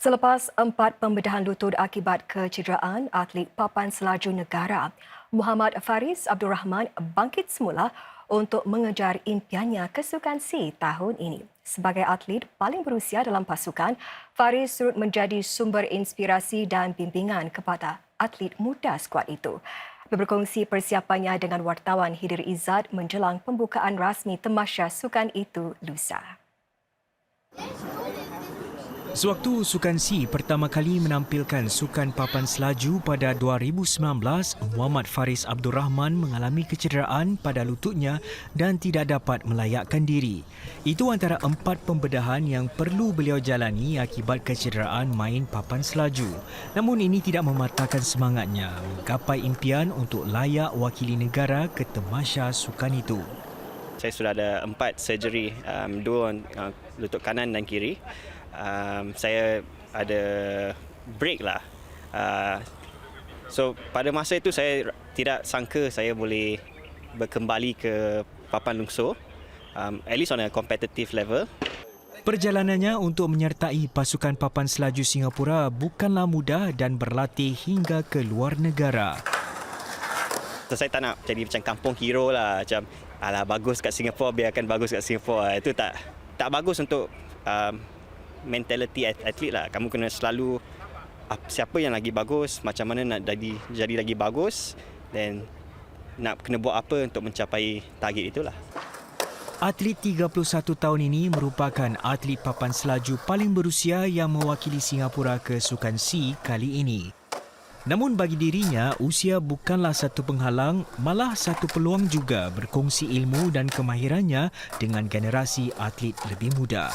Selepas empat pembedahan lutut akibat kecederaan atlet papan selaju negara, Muhammad Faris Abdul Rahman bangkit semula untuk mengejar impiannya ke Sukan C tahun ini. Sebagai atlet paling berusia dalam pasukan, Faris turut menjadi sumber inspirasi dan bimbingan kepada atlet muda skuad itu. Berkongsi persiapannya dengan wartawan Hidir Izzat menjelang pembukaan rasmi temasya sukan itu lusa. Sewaktu Sukan C pertama kali menampilkan Sukan Papan Selaju pada 2019, Muhammad Faris Abdul Rahman mengalami kecederaan pada lututnya dan tidak dapat melayakkan diri. Itu antara empat pembedahan yang perlu beliau jalani akibat kecederaan main Papan Selaju. Namun ini tidak mematahkan semangatnya menggapai impian untuk layak wakili negara ke temasya sukan itu. Saya sudah ada empat surgery, um, dua uh, lutut kanan dan kiri. Um, saya ada break lah. Uh, so pada masa itu saya tidak sangka saya boleh berkembali ke papan lungsu. Um, at least on a competitive level. Perjalanannya untuk menyertai pasukan papan selaju Singapura bukanlah mudah dan berlatih hingga ke luar negara. So, saya tak nak jadi macam kampung hero lah. Macam alah bagus kat Singapura biarkan bagus kat Singapura. Itu tak tak bagus untuk um, mentality atlet lah. Kamu kena selalu ap- siapa yang lagi bagus, macam mana nak jadi jadi lagi bagus dan nak kena buat apa untuk mencapai target itulah. Atlet 31 tahun ini merupakan atlet papan selaju paling berusia yang mewakili Singapura ke Sukan C kali ini. Namun bagi dirinya, usia bukanlah satu penghalang, malah satu peluang juga berkongsi ilmu dan kemahirannya dengan generasi atlet lebih muda.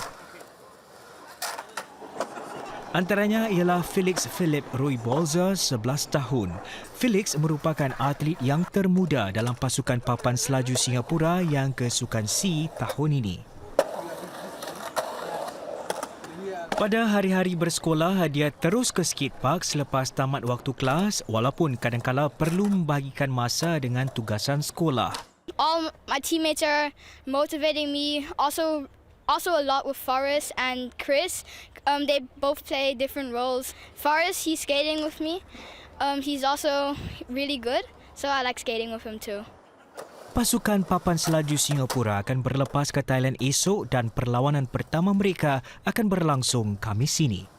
Antaranya ialah Felix Philip Roy Bolza, 11 tahun. Felix merupakan atlet yang termuda dalam pasukan papan selaju Singapura yang ke Sukan C tahun ini. Pada hari-hari bersekolah, dia terus ke skatepark selepas tamat waktu kelas walaupun kadang-kala perlu membahagikan masa dengan tugasan sekolah. all my teammates are motivating me. Also, also a lot with Forrest and Chris. Um, they both play different roles. Forrest, he's skating with me. Um, he's also really good, so I like skating with him too. Pasukan papan selaju Singapura akan berlepas ke Thailand esok dan perlawanan pertama mereka akan berlangsung Khamis ini.